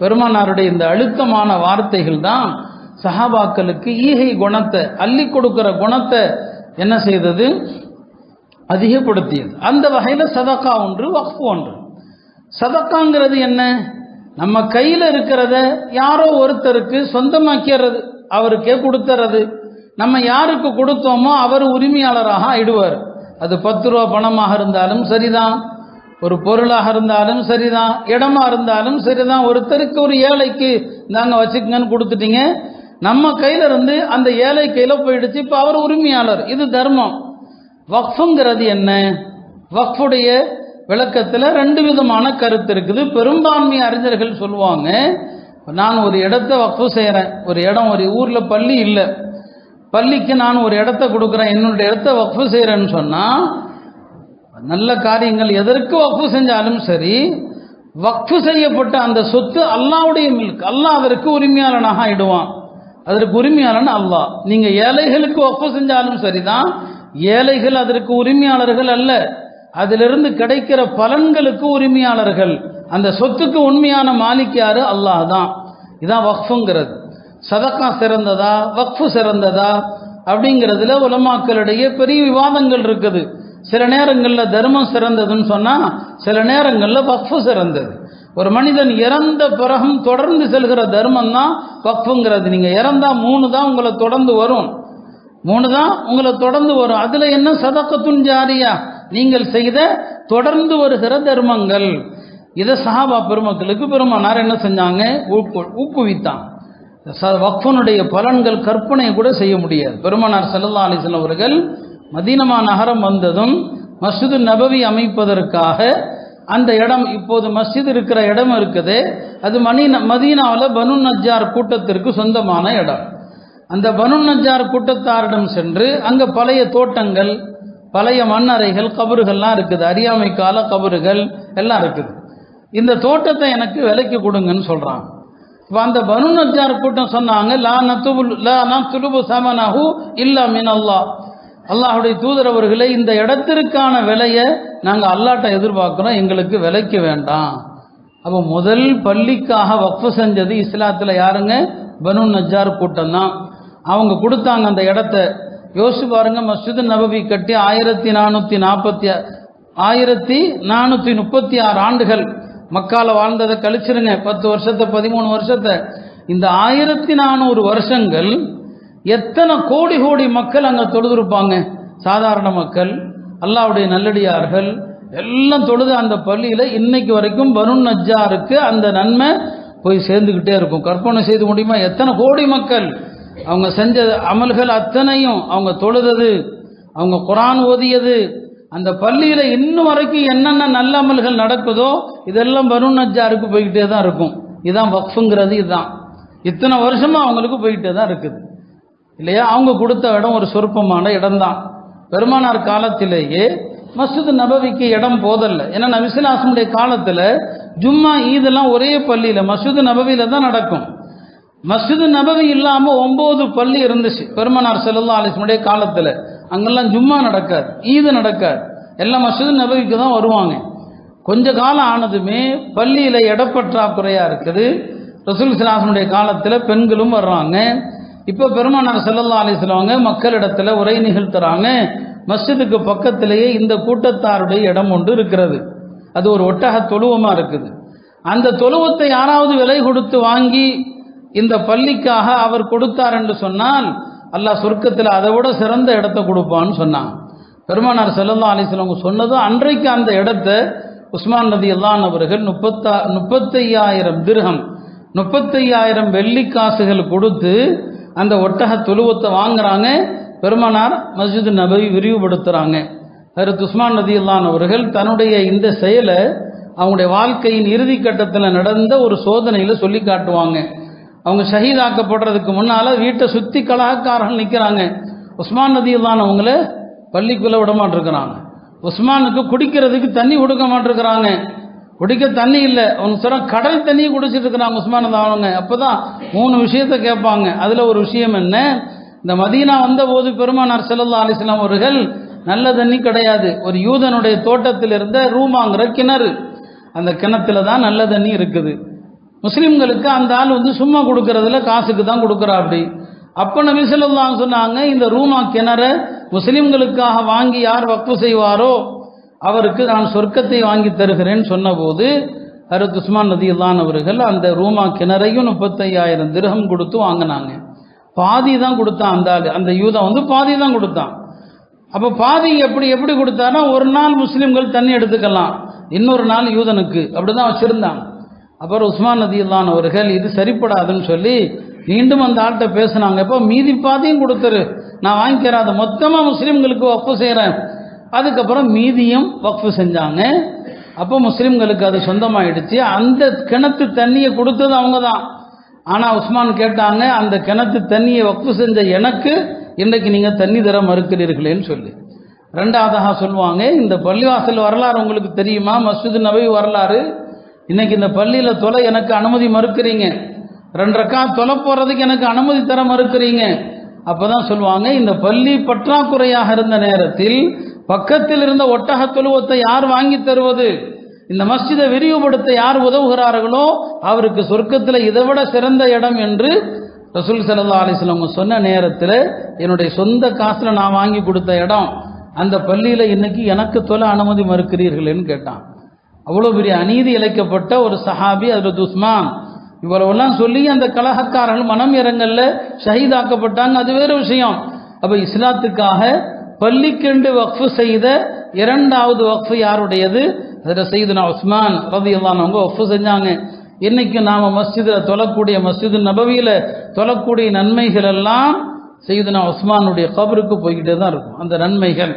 பெருமானாருடைய இந்த அழுத்தமான வார்த்தைகள் தான் சஹாபாக்களுக்கு ஈகை குணத்தை அள்ளி கொடுக்கிற குணத்தை என்ன செய்தது? அதிகப்படுத்தியது. அந்த வகையில் சதக்கா ஒன்று வக்ஃபு ஒன்று. சதக்காங்கிறது என்ன? நம்ம கையில் இருக்கிறத யாரோ ஒருத்தருக்கு சொந்தமாக்கிறது அவருக்கே கொடுத்துறது. நம்ம யாருக்கு கொடுத்தோமோ அவர் உரிமையாளராக ஆயிடுவார். அது பத்து ரூபா பணமாக இருந்தாலும் சரிதான். ஒரு பொருளாக இருந்தாலும் சரிதான் இடமா இருந்தாலும் சரிதான். ஒருத்தருக்கு ஒரு ஏழைக்கு நாங்க வச்சுக்கங்கன்னு கொடுத்துட்டீங்க. நம்ம கையில இருந்து அந்த ஏழை கையில போயிடுச்சு. இப்போ அவர் உரிமையாளர். இது தர்மம். வக்ஃபுங்கிறது என்ன? வக்ஃபுடைய விளக்கத்தில் ரெண்டு விதமான கருத்து இருக்குது. பெரும்பான்மை அறிஞர்கள் சொல்லுவாங்க நான் ஒரு இடத்த வக்ஃபு செய்கிறேன் ஒரு இடம் ஒரு ஊரில் பள்ளி இல்லை. பள்ளிக்கு நான் ஒரு இடத்த கொடுக்குறேன். என்னுடைய இடத்த வக்ஃபு செய்கிறேன்னு சொன்னால் நல்ல காரியங்கள் எதற்கு வக்ஃபு செஞ்சாலும் சரி வக்ஃபு செய்யப்பட்ட அந்த சொத்து அல்லாவுடைய மில்க் அல்லாஹ் அதற்கு உரிமையாளனாக ஆயிடுவான். அதற்கு உரிமையாளன் அல்லாஹ். நீங்கள் ஏழைகளுக்கு வக்ஃபு செஞ்சாலும் சரிதான் ஏழைகள் அதற்கு உரிமையாளர்கள் அல்ல. அதிலிருந்து கிடைக்கிற பலன்களுக்கு உரிமையாளர்கள். அந்த சொத்துக்கு உண்மையான மாலிக் யாரு? அல்லாஹ் தான். இதான் வக்ஃபுங்கிறது. சதக்கா சிறந்ததா? வக்ஃபு சிறந்ததா? அப்படிங்கிறதுல உலமாக்களிடையே பெரிய விவாதங்கள் இருக்குது. சில நேரங்களில் தர்மம் சிறந்ததுன்னு சொன்னால் சில நேரங்களில் வக்ஃபு சிறந்தது. ஒரு மனிதன் இறந்த பிறகும் தொடர்ந்து செல்கிற தர்மம் தான் வக்ஃபுங்கிறது. நீங்கள் இறந்தா மூணு தான் உங்களை தொடர்ந்து வரும். மூணு தான் உங்களை தொடர்ந்து வரும். அதில் என்ன சதக்கத்துன் ஜாரியா? நீங்கள் செய்த தொடர்ந்து வருகிற தர்மங்கள். இதை சஹாபா பெருமக்களுக்கு பெருமானார் என்ன செஞ்சாங்க? ஊக்கு ஊக்குவித்தான். ச- வக்ஃபனுடைய பலன்கள் கற்பனை கூட செய்ய முடியாது. பெருமானார் சல்லல்லா அலிஸ்லாம் அவர்கள் மதீனமா நகரம் வந்ததும் மஸ்ஜிது நபவி அமைப்பதற்காக அந்த இடம் இப்போது மஸ்ஜித் இருக்கிற இடம் இருக்குது. அது மணின மதீனாவில் பனு நஜார் கூட்டத்திற்கு சொந்தமான இடம். அந்த பனு நஜார் கூட்டத்தாரிடம் சென்று அங்கே பழைய தோட்டங்கள் பழைய மண்ணறைகள் கபறுகள்லாம் இருக்குது. அறியாமை கால கபறுகள் எல்லாம் இருக்குது. இந்த தோட்டத்தை எனக்கு விலைக்கு கொடுங்கன்னு சொல்கிறான் இப்போ அந்த பனு நஜார் கூட்டம் சொன்னாங்க லா நத்துபுல் லா நத்துலுபு சமனஹு இல்லா மின் அல்லாஹ் அல்லாஹுடைய தூதர் அவர்களே இந்த இடத்திற்கான விலையை நாங்கள் அல்லாட்ட எதிர்பார்க்குறோம். எங்களுக்கு விலைக்கு வேண்டாம். அப்போ முதல் பள்ளிக்காக வக்ஃபு செஞ்சது இஸ்லாத்தில் யாருங்க? பனு நஜ்ஜார் கூட்டம் தான். அவங்க கொடுத்தாங்க அந்த இடத்த. யோசிச்சு பாருங்க மஸ்ஜித் நபவி கட்டி ஆயிரத்தி நானூற்றி நாற்பத்தி ஆயிரத்தி நானூற்றி முப்பத்தி ஆறு ஆண்டுகள் மக்கால வாழ்ந்ததை கழிச்சிருங்க. பத்து வருஷத்தை பதிமூணு வருஷத்தை. இந்த ஆயிரத்தி நானூறு வருஷங்கள் எத்தனை கோடி கோடி மக்கள் அங்கே தொழுதுருப்பாங்க? சாதாரண மக்கள் அல்லாவுடைய நல்லடியார்கள் எல்லாம் தொழுது அந்த பள்ளியில் இன்னைக்கு வரைக்கும் வருண் நஜாருக்கு அந்த நன்மை போய் சேர்ந்துக்கிட்டே இருக்கும். கற்பனை செய்து முடியுமா? எத்தனை கோடி மக்கள்? அவங்க செஞ்ச அமல்கள் அத்தனையும் அவங்க தொழுதது அவங்க குரான் ஓதியது. அந்த பள்ளியில் இன்னும் வரைக்கும் என்னென்ன நல்ல அமல்கள் நடக்குதோ இதெல்லாம் வருண் நஜ்ஜாருக்கு போய்கிட்டே தான் இருக்கும். இதுதான் வக்ஃபுங்கிறது இதுதான் இத்தனை வருஷமாக அவங்களுக்கு போய்கிட்டே தான் இருக்குது. இல்லையா? அவங்க கொடுத்த இடம் ஒரு சொற்பமான இடம்தான். பெருமானார் காலத்திலேயே மஸ்ஜித் நபவிக்கு இடம் போதல்ல. ஏன்னா நபிசிலாசனுடைய காலத்தில் ஜும்மா ஈதெல்லாம் ஒரே பள்ளியில் மஸ்ஜித் நபவியில் தான் நடக்கும். மஸ்ஜித் நபவி இல்லாமல் ஒம்பது பள்ளி இருந்துச்சு. பெருமானார் செல்லா அலிஸ்முடைய காலத்தில். அங்கெல்லாம் ஜும்மா நடக்காது ஈது நடக்காது. எல்லாம் மஸ்ஜித் நபவிக்கு தான் வருவாங்க. கொஞ்ச காலம் ஆனதுமே பள்ளியில் இடப்பற்றாக்குறையாக இருக்குது. ரசூல் சிலாசனுடைய காலத்தில் பெண்களும் வர்றாங்க. இப்போ பெருமானார் செல்லல்லா அலிஸ்லாங்க மக்களிடத்தில் உரை நிகழ்த்துறாங்க. மஸ்ஜிதுக்கு பக்கத்திலேயே இந்த கூட்டத்தாருடைய இடம் ஒன்று இருக்கிறது. அது ஒரு ஒட்டக தொழுவமாக இருக்குது. அந்த தொழுவத்தை யாராவது விலை கொடுத்து வாங்கி இந்த பள்ளிக்காக அவர் கொடுத்தார் என்று சொன்னால் அல்லாஹ் சொர்க்கத்தில் அதை விட சிறந்த இடத்த கொடுப்பான்னு சொன்னாங்க. பெருமானார் செல்லல்லா அலிஸ்லாங்க சொன்னதும் அன்றைக்கு அந்த இடத்த உஸ்மான் நதி அல்லான் அவர்கள் முப்பத்தா முப்பத்தையாயிரம் திருகம் முப்பத்தையாயிரம் வெள்ளி காசுகள் கொடுத்து அந்த ஒட்டக தொழுவத்தை வாங்குறாங்க பெருமானார் மஸ்ஜித் நபவி விரிவுபடுத்துகிறாங்க ஹரத் உஸ்மான் நதி அவர்கள் தன்னுடைய இந்த செயலை அவங்களுடைய வாழ்க்கையின் இறுதி கட்டத்தில் நடந்த ஒரு சோதனையில் சொல்லி காட்டுவாங்க. அவங்க ஷஹீதாக்கப்படுறதுக்கு முன்னால் வீட்டை சுற்றி கலகக்காரர்கள் நிற்கிறாங்க உஸ்மான் நதி அவங்கள பள்ளிக்குள்ளே விட மாட்டிருக்கிறாங்க உஸ்மானுக்கு குடிக்கிறதுக்கு தண்ணி கொடுக்க மாட்டிருக்கிறாங்க. குடிக்க தண்ணி இல்லை. அவங்க சொல்ற கடல் தண்ணியை குடிச்சிட்டு இருக்கிறாங்க உஸ்மான் அவங்க அப்போ தான் மூணு விஷயத்தை கேட்பாங்க. அதில் ஒரு விஷயம் என்ன? இந்த மதீனா வந்தபோது பெருமானார் செல்லல்லா அலிஸ்லாம் அவர்கள் நல்ல தண்ணி கிடையாது. ஒரு யூதனுடைய தோட்டத்தில் இருந்த ரூமாங்கிற கிணறு. அந்த கிணத்துல தான் நல்ல தண்ணி இருக்குது. முஸ்லீம்களுக்கு அந்த ஆள் வந்து சும்மா கொடுக்கறதுல காசுக்கு தான் கொடுக்குறா அப்படி அப்போ நபி சொல்லலாம் சொன்னாங்க இந்த ரூமா கிணற முஸ்லீம்களுக்காக வாங்கி யார் வக்ஃபு செய்வாரோ அவருக்கு நான் சொர்க்கத்தை வாங்கி தருகிறேன்னு சொன்னபோது ஹரத் உஸ்மான் நதியுல்லான் அவர்கள் அந்த ரூமா கிணறையும் முப்பத்தையாயிரம் திரகம் கொடுத்து வாங்கினாங்க. பாதி தான் கொடுத்தான் அந்த ஆள். அந்த யூதா வந்து பாதி தான் கொடுத்தான். அப்போ பாதி எப்படி எப்படி கொடுத்தாருன்னா ஒரு நாள் முஸ்லீம்கள் தண்ணி எடுத்துக்கலாம். இன்னொரு நாள் யூதனுக்கு. அப்படிதான் வச்சிருந்தாங்க. அப்புறம் உஸ்மான் நதியுல்லான் அவர்கள் இது சரிப்படாதுன்னு சொல்லி மீண்டும் அந்த ஆள்கிட்ட பேசுனாங்க. இப்போ மீதி பாதியும் கொடுத்துரு. நான் வாங்கிக்கிறேன். அதை மொத்தமாக முஸ்லீம்களுக்கு வக்ஃபு செய்கிறேன் அதுக்கப்புறம் மீதியும் வக்ஃபு செஞ்சாங்க. அப்போ முஸ்லீம்களுக்கு அது சொந்தமாயிடுச்சு. அந்த கிணத்து தண்ணியை கொடுத்தது அவங்க தான் ஆனால் உஸ்மான் கேட்டாங்க அந்த கிணத்து தண்ணியை வக்ஃபு செஞ்ச எனக்கு இன்றைக்கு நீங்கள் தண்ணி தர மறுக்கிறீர்களேன்னு சொல்லி. ரெண்டாவதாக சொல்லுவாங்க இந்த பள்ளிவாசல் வரலாறு உங்களுக்கு தெரியுமா? மஸ்ஜித் நபவி வரலாறு. இன்னைக்கு இந்த பள்ளியில் தொலை எனக்கு அனுமதி மறுக்கிறீங்க. ரெண்டு ரக்கா தொலை போகிறதுக்கு எனக்கு அனுமதி தர மறுக்கிறீங்க. அப்பதான் சொல்லுவாங்க இந்த பள்ளி பற்றாக்குறையாக இருந்த நேரத்தில் பக்கத்தில் இருந்த ஒட்டக தொழுவத்தை யார் வாங்கி தருவது? இந்த மஸ்ஜிதை விரிவுபடுத்த யார் உதவுகிறார்களோ அவருக்கு சொர்க்கத்தில் இதை விட சிறந்த இடம் என்று ரசூல் சல்லா அலிஸ்லாம் சொன்ன நேரத்தில் என்னுடைய சொந்த காசில் நான் வாங்கி கொடுத்த இடம் அந்த பள்ளியில் இன்னைக்கு எனக்கு தொலை அனுமதி மறுக்கிறீர்களேன்னு கேட்டான். அவ்வளோ பெரிய அநீதி இழைக்கப்பட்ட ஒரு சஹாபி அதில் துஸ்மான் இவ்வளவெல்லாம் சொல்லி அந்த கலகக்காரர்கள் மனம் இறங்கல்ல ஷஹீதாக்கப்பட்டாங்க. அது வேறு விஷயம். அப்போ இஸ்லாத்துக்காக பள்ளிக்கெண்டு வக்ஃபு செய்த இரண்டாவது வக்ஃபு யாருடையது? அதில் செய்துனா உஸ்மான் ரவி அவங்க வக்ஃபு செஞ்சாங்க. இன்னைக்கு நாம் மஸ்ஜிதில் தொழக்கூடிய மஸ்ஜிது நபவியில் தொழக்கூடிய நன்மைகள் எல்லாம் செய்துனா உஸ்மானுடைய கபருக்கு போய்கிட்டே தான் இருக்கும். அந்த நன்மைகள்.